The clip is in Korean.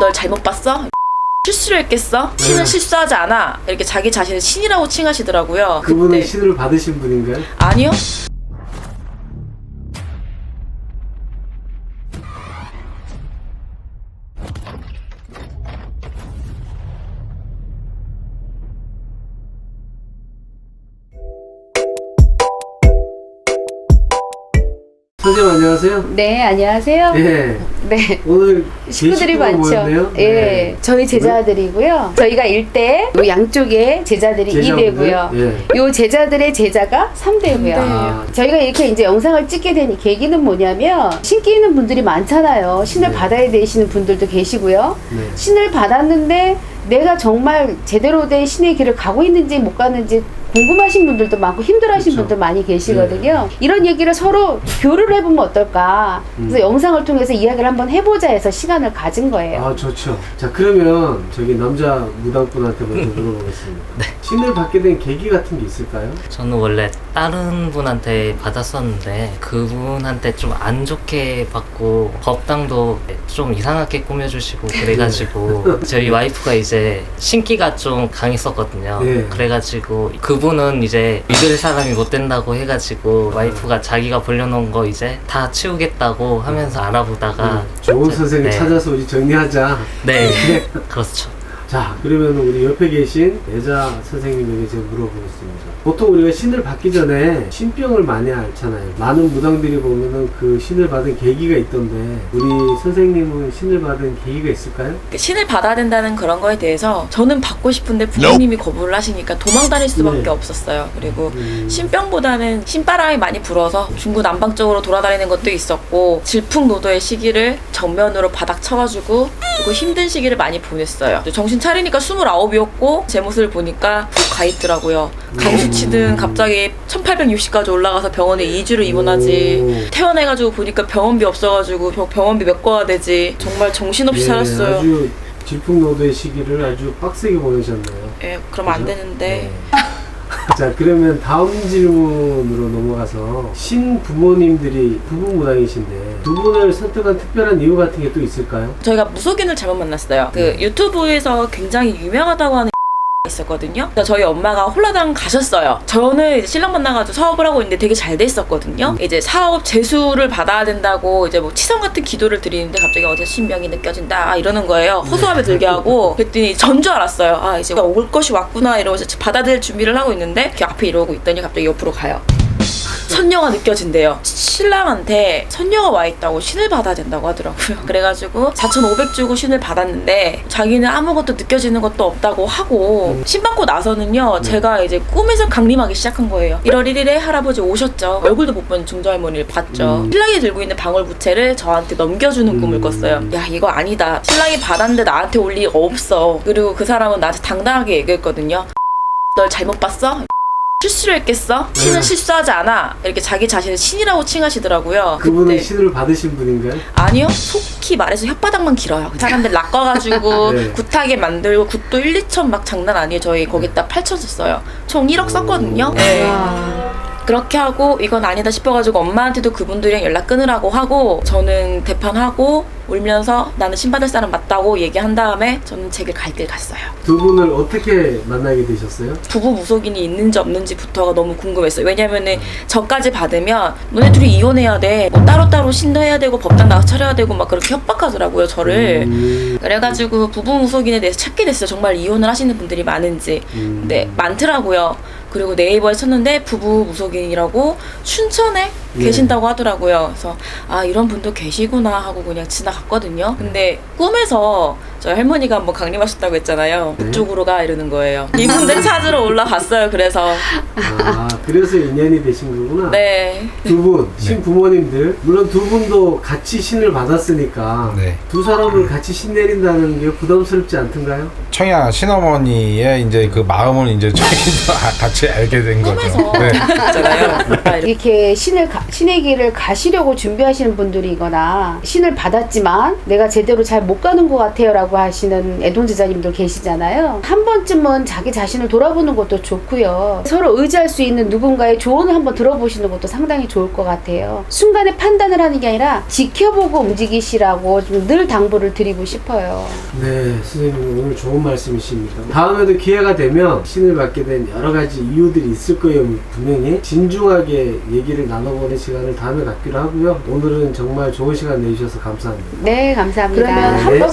널 잘못 봤어? 실수를 했겠어? 신은 네. 실수하지 않아. 이렇게 자기 자신을 신이라고 칭하시더라고요. 그분은 그때 신을 받으신 분인가요? 아니요. 선생님 안녕하세요. 네, 안녕하세요. 예. 네. 오늘 식구들이 많죠. 모였네요. 예, 네. 저희 제자들이고요. 저희가 1대, 요 양쪽에 제자들이 제자분들? 2대고요. 예. 요 제자들의 제자가 3대고요. 아. 저희가 이렇게 이제 영상을 찍게 된 계기는 뭐냐면 신기 있는 분들이 많잖아요. 신을 네. 받아야 되시는 분들도 계시고요. 네. 신을 받았는데 내가 정말 제대로 된 신의 길을 가고 있는지 못 가는지 궁금하신 분들도 많고 힘들어하신 그렇죠. 분들 많이 계시거든요. 이런 얘기를 서로 교류를 해보면 어떨까. 그래서 음. 영상을 통해서 이야기를 한번 해보자 해서 시간 을 가진 거예요. 아 좋죠. 자 그러면 저기 남자 무당분한테 먼저 물어보겠습니다. 신을 받게 된 계기 같은 게 있을까요? 저는 원래 다른 분한테 받았었는데 그분한테 좀 안 좋게 받고 법당도 좀 이상하게 꾸며주시고 그래가지고 저희 와이프가 이제 신기가 좀 강했었거든요. 네. 그래가지고 그분은 이제 믿을 사람이 못 된다고 해가지고 와이프가 자기가 벌려놓은 거 이제 다 치우겠다고 하면서 알아보다가 음, 좋은 저- 선생님 네. 찾아서 우리 정리하자. 네 그렇죠. 자 그러면 우리 옆에 계신 여자 선생님에게 제가 물어보겠습니다. 보통 우리가 신을 받기 전에 신병을 많이 앓잖아요. 많은 무당들이 보면은 그 신을 받은 계기가 있던데 우리 선생님은 신을 받은 계기가 있을까요? 신을 받아야 된다는 그런 거에 대해서 저는 받고 싶은데 부모님이 거부를 하시니까 도망 다닐 수밖에 네. 없었어요. 그리고 음, 신병보다는 신바람이 많이 불어서 중구난방적으로 돌아다니는 것도 있었고 질풍노도의 시기를 정면으로 바닥 쳐가지고 그리고 힘든 시기를 많이 보냈어요. 정신 차리니까 29이었고 제 모습을 보니까 훅 가있더라고요. 간 수치든 갑자기 1860까지 올라가서 병원에 2주를 입원하지 오. 퇴원해가지고 보니까 병원비 없어가지고 병- 병원비 메꿔야 되지 정말 정신없이 예, 살았어요. 아주 질풍노도의 시기를 아주 빡세게 보내셨네요. 예, 그러면 안 그죠? 되는데 네. 자 그러면 다음 질문으로 넘어가서 신 부모님들이 부부 무당이신데 두 분을 선택한 특별한 이유 같은 게 또 있을까요? 저희가 무속인을 잘못 만났어요. 그 네. 유튜브에서 굉장히 유명하다고 하는 있었거든요. 그래서 저희 엄마가 홀라당 가셨어요. 저는 이제 신랑 만나가지고 사업을 하고 있는데 되게 잘 돼 있었거든요. 이제 사업 재수를 받아야 된다고 이제 뭐 치성 같은 기도를 드리는데 갑자기 어디서 신병이 느껴진다 아, 이러는 거예요. 허수아비 들게 하고 그랬더니 전 줄 알았어요. 아 이제 올 것이 왔구나 이러면서 받아들일 준비를 하고 있는데 이렇게 앞에 이러고 있더니 갑자기 옆으로 가요. 선녀가 느껴진대요. 신랑한테 선녀가 와 있다고 신을 받아야 된다고 하더라고요. 그래가지고 4,500 주고 신을 받았는데 자기는 아무것도 느껴지는 것도 없다고 하고 신 받고 나서는요 제가 이제 꿈에서 강림하기 시작한 거예요. 1월 1일에 할아버지 오셨죠. 얼굴도 못 본 중조 할머니를 봤죠. 음. 신랑이 들고 있는 방울 부채를 저한테 넘겨주는 꿈을 음. 꿨어요. 야 이거 아니다. 신랑이 받았는데 나한테 올 리가 없어. 그리고 그 사람은 나한테 당당하게 얘기했거든요. 널 잘못 봤어? 실수를 했겠어? 신은 네. 실수하지 않아. 이렇게 자기 자신을 신이라고 칭하시더라고요. 그분은 그때. 신을 받으신 분인가요? 아니요. 속히 말해서 혓바닥만 길어요. 사람들 낚아가지고 네. 굿하게 만들고 굿도 1, 2천 막 장난 아니에요. 저희 거기다 8천 썼어요. 총 1억 썼거든요. 오. 네. 와. 그렇게 하고 이건 아니다 싶어가지고 엄마한테도 그분들이랑 연락 끊으라고 하고 저는 대판하고 울면서 나는 신받을 사람 맞다고 얘기한 다음에 저는 제길 갈 길 갔어요. 두 분을 어떻게 만나게 되셨어요? 부부 무속인이 있는지 없는지부터가 너무 궁금했어요. 왜냐면은 저까지 받으면 너네 둘이 이혼해야 돼. 뭐 따로따로 신도해야 되고 법당 나가 차려야 되고 막 그렇게 협박하더라고요, 저를. 음, 그래가지고 부부 무속인에 대해서 찾게 됐어요. 정말 이혼을 하시는 분들이 많은지. 음. 네, 많더라고요. 그리고 네이버에 쳤는데 부부 무속인이라고 춘천에 네. 계신다고 하더라고요. 그래서 아 이런 분도 계시구나 하고 그냥 지나갔거든요. 근데 꿈에서 저희 할머니가 한번 강림하셨다고 했잖아요. 네. 그쪽으로 가 이러는 거예요. 이분들 찾으러 올라갔어요. 그래서 아 그래서 인연이 되신 거구나. 네. 두 분, 신 부모님들 물론 두 분도 같이 신을 받았으니까 네. 두 사람을 같이 신 내린다는 게 부담스럽지 않던가요? 청야 신어머니의 이제 그 마음을 이제 저희도 같이 알게 된 거죠. 네. 있잖아요. 아, 이렇게. 이렇게 신을 가- 신의 길을 가시려고 준비하시는 분들이거나 신을 받았지만 내가 제대로 잘 못 가는 것 같아요라고 있다고 하시는 애동제자님들 계시잖아요. 한 번쯤은 자기 자신을 돌아보는 것도 좋고요. 서로 의지할 수 있는 누군가의 조언을 한번 들어보시는 것도 상당히 좋을 것 같아요. 순간에 판단을 하는 게 아니라 지켜보고 움직이시라고 좀 늘 당부를 드리고 싶어요. 네, 선생님 오늘 좋은 말씀이십니다. 다음에도 기회가 되면 신을 받게 된 여러 가지 이유들이 있을 거예요. 분명히 진중하게 얘기를 나눠보는 시간을 다음에 갖기로 하고요. 오늘은 정말 좋은 시간 내주셔서 감사합니다. 네, 감사합니다. 그러면 네. 한번